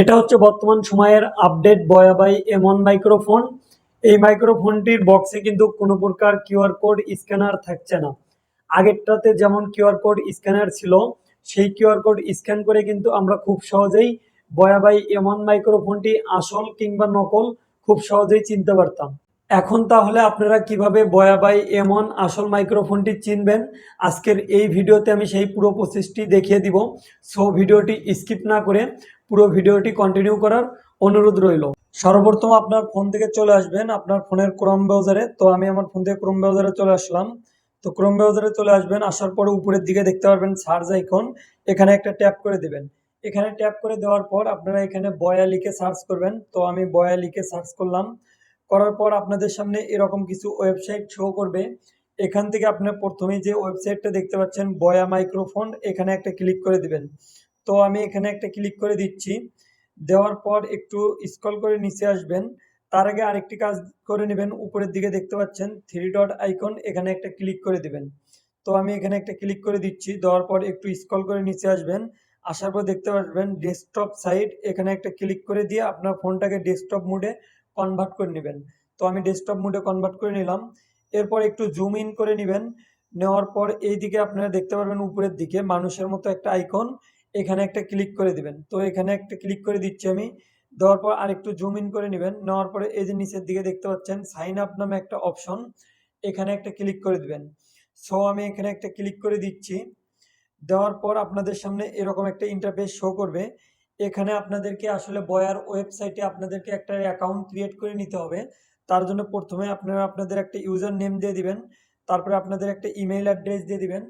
এটা হচ্ছে বর্তমান সময়ের আপডেট বয়াবাই এমন মাইক্রোফোন এই মাইক্রোফোনটির বক্সে কিন্তু কোনো প্রকার কিউআর কোড স্ক্যানার থাকছে না। আগেরটাতে যেমন কিউআর কোড স্ক্যানার ছিল, সেই কিউআর কোড স্ক্যান করে কিন্তু আমরা খুব সহজেই বয়াবাই এমন মাইক্রোফোনটি আসল কিংবা নকল খুব সহজেই চিনতে পারতাম। এখন তাহলে আপনারা কীভাবে বয়াবাই এমন আসল মাইক্রোফোনটি চিনবেন? আজকের এই ভিডিওতে আমি সেই পুরো প্রসেসটি দেখিয়ে দিব। সো ভিডিওটি স্কিপ না করে পুরো ভিডিওটি কন্টিনিউ করার অনুরোধ রইল। সর্বপ্রথম আপনার ফোন থেকে চলে আসবেন আপনার ফোনের ক্রোম ব্রাউজারে তো আমি আমার ফোন থেকে ক্রোম ব্রাউজারে চলে আসলাম। তো ক্রোম ব্রাউজারে চলে আসবেন, আসার পরে উপরের দিকে দেখতে পারবেন সার্চ আইকন এখানে একটা ট্যাপ করে দেবেন। এখানে ট্যাপ করে দেওয়ার পর আপনারা এখানে বয়া লিখে সার্চ করবেন। তো আমি বয়া লিখে সার্চ করলাম। করার পর আপনাদের সামনে এরকম কিছু ওয়েবসাইট শো করবে। এখান থেকে আপনি প্রথমেই যে ওয়েবসাইটটা দেখতে পাচ্ছেন বয়া মাইক্রোফোন এখানে একটা ক্লিক করে দিবেন। তো আমি এখানে একটা ক্লিক করে দিচ্ছি। দেওয়ার পর একটু স্ক্রল করে নিচে আসবেন। তার আগে আরেকটি কাজ করে নেবেন। উপরের দিকে দেখতে পাচ্ছেন থ্রি ডট আইকন এখানে একটা ক্লিক করে দিবেন। তো আমি এখানে একটা ক্লিক করে দিচ্ছি। দেওয়ার পর একটু স্ক্রল করে নিচে আসবেন। আসার পর দেখতে পারবেন ডেস্কটপ সাইট এখানে একটা ক্লিক করে দিয়ে আপনার ফোনটাকে ডেস্কটপ মোডে কনভার্ট করে নেবেন। তো আমি ডেস্কটপ মোডে কনভার্ট করে নিলাম। এরপর একটু জুম ইন করে নেবেন। নেওয়ার পর এই দিকে আপনারা দেখতে পারবেন উপরের দিকে মানুষের মতো একটা আইকন এখানে একটা ক্লিক করে দিবেন। তো এখানে একটা ক্লিক করে দিচ্ছি আমি। দেওয়ার পর আরেকটু জুম ইন করে নেবেন। নেওয়ার পরে এই যে নিচের দিকে দেখতে পাচ্ছেন সাইন আপ নামে একটা অপশন এখানে একটা ক্লিক করে দিবেন। সো আমি এখানে একটা ক্লিক করে দিচ্ছি। দেওয়ার পর আপনাদের সামনে এরকম একটা ইন্টারফেস শো করবে। এখানে আপনাদেরকে আসলে বয়ার ওয়েবসাইটে আপনাদেরকে একটা অ্যাকাউন্ট ক্রিয়েট করে নিতে হবে। তার জন্য প্রথমে আপনারা আপনাদের একটা ইউজার নেম দিয়ে দিবেন, তারপরে আপনাদের একটা ইমেইল অ্যাড্রেস দিয়ে দিবেন,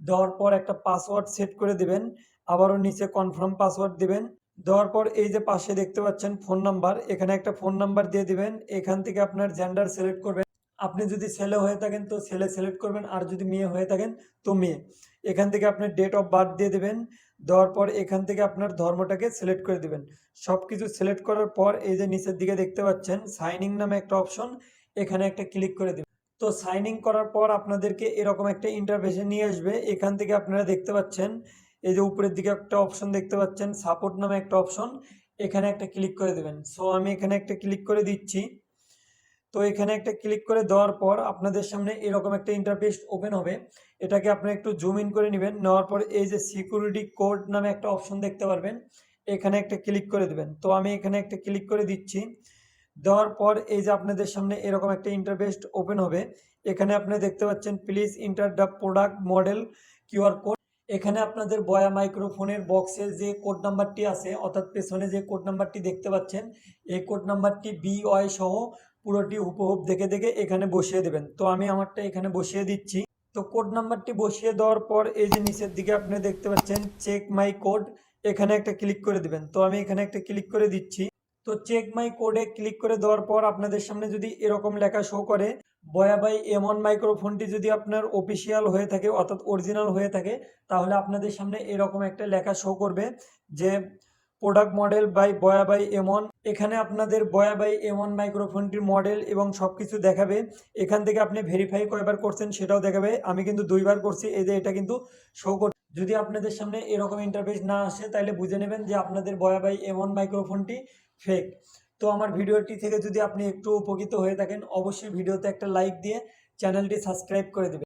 দেওয়ার পর একটা পাসওয়ার্ড সেট করে দিবেন, আবারও নিচে কনফার্ম পাসওয়ার্ড দিবেন, দেওয়ার পর এই যে পাশে দেখতে পাচ্ছেন ফোন নাম্বার এখানে একটা ফোন নাম্বার দিয়ে দিবেন, এখান থেকে আপনার জেন্ডার সিলেক্ট করবেন। আপনি যদি ছেলে হয়ে থাকেন, তো ছেলে সিলেক্ট করবেন, আর যদি মেয়ে হয়ে থাকেন, তো মেয়ে। এখান থেকে আপনি ডেট অফ বার্থ দিয়ে দেবেন, দেওয়ার পর এখান থেকে আপনার ধর্মটাকে সিলেক্ট করে দেবেন। সব কিছু সিলেক্ট করার পর এই যে নিচের দিকে দেখতে পাচ্ছেন সাইনিং নামে একটা অপশন এখানে একটা ক্লিক করে দেবেন। তো সাইনিং করার পর আপনাদেরকে এরকম একটা ইন্টারভেশন নিয়ে আসবে। এখান থেকে আপনারা দেখতে পাচ্ছেন, এই যে উপরের দিকে একটা অপশন দেখতে পাচ্ছেন সাপোর্ট নামে একটা অপশন এখানে একটা ক্লিক করে দেবেন। সো আমি এখানে একটা ক্লিক করে দিচ্ছি। তো এখানে একটা ক্লিক করে দেওয়ার পর আপনাদের সামনে এরকম একটা ইন্টারফেস ওপেন হবে। এটাকে আপনি একটু জুম ইন করে নেবেন। নেওয়ার পর এই যে সিকিউরিটি কোড নামে একটা অপশন দেখতে পারবেন। এখানে একটা ক্লিক করে দেবেন। তো আমি এখানে একটা ক্লিক করে দিচ্ছি। দেওয়ার পর এই যে আপনাদের সামনে এরকম একটা ইন্টারফেস ওপেন হবে। এখানে আপনি দেখতে পাচ্ছেন please enter the product model QR code এখানে আপনাদের বয়া মাইক্রোফোনের বক্সের যে কোড নাম্বারটি আছে, অর্থাৎ পেছনে যে কোড নাম্বারটি দেখতে পাচ্ছেন, এই কোড নাম্বারটি বি ওয়াই সহ পুরোটি উপভোগ দেখে দেখে এখানে বসিয়ে দেবেন। তো আমি আমারটা এখানে বসিয়ে দিচ্ছি। তো কোড নাম্বারটি বসিয়ে দেওয়ার পর এই যে নিচের দিকে আপনি দেখতে পাচ্ছেন চেক মাই কোড এখানে একটা ক্লিক করে দিবেন। তো আমি এখানে একটা ক্লিক করে দিচ্ছি। তো চেক মাই কোডে ক্লিক করে দেওয়ার পর আপনাদের সামনে যদি এরকম লেখা শো করে বয়াবাই এমন মাইক্রোফোনটি যদি আপনার অফিসিয়াল হয়ে থাকে, অর্থাৎ অরিজিনাল হয়ে থাকে, তাহলে আপনাদের সামনে এরকম একটা লেখা শো করবে যে প্রোডাক্ট মডেল বাই বয়াবাই এমন এখানে আপনাদের বয়াবাই ওয়ান মাইক্রোফোনটির মডেল এবং সব কিছু দেখাবে। এখান থেকে আপনি ভেরিফাই কয়বার করছেন সেটাও দেখাবে। আমি কিন্তু দুইবার করছি, এই যে এটা কিন্তু শো কর যদি আপনাদের সামনে এরকম ইন্টারফেস না আসে তাহলে বুঝে নেবেন যে আপনাদের বয়াবাই ওয়ান মাইক্রোফোনটি ফেক তো আমার ভিডিওটি থেকে যদি আপনি একটু উপকৃত হয়ে থাকেন, অবশ্যই ভিডিওতে একটা লাইক দিয়ে চ্যানেলটি সাবস্ক্রাইব করে দেবেন।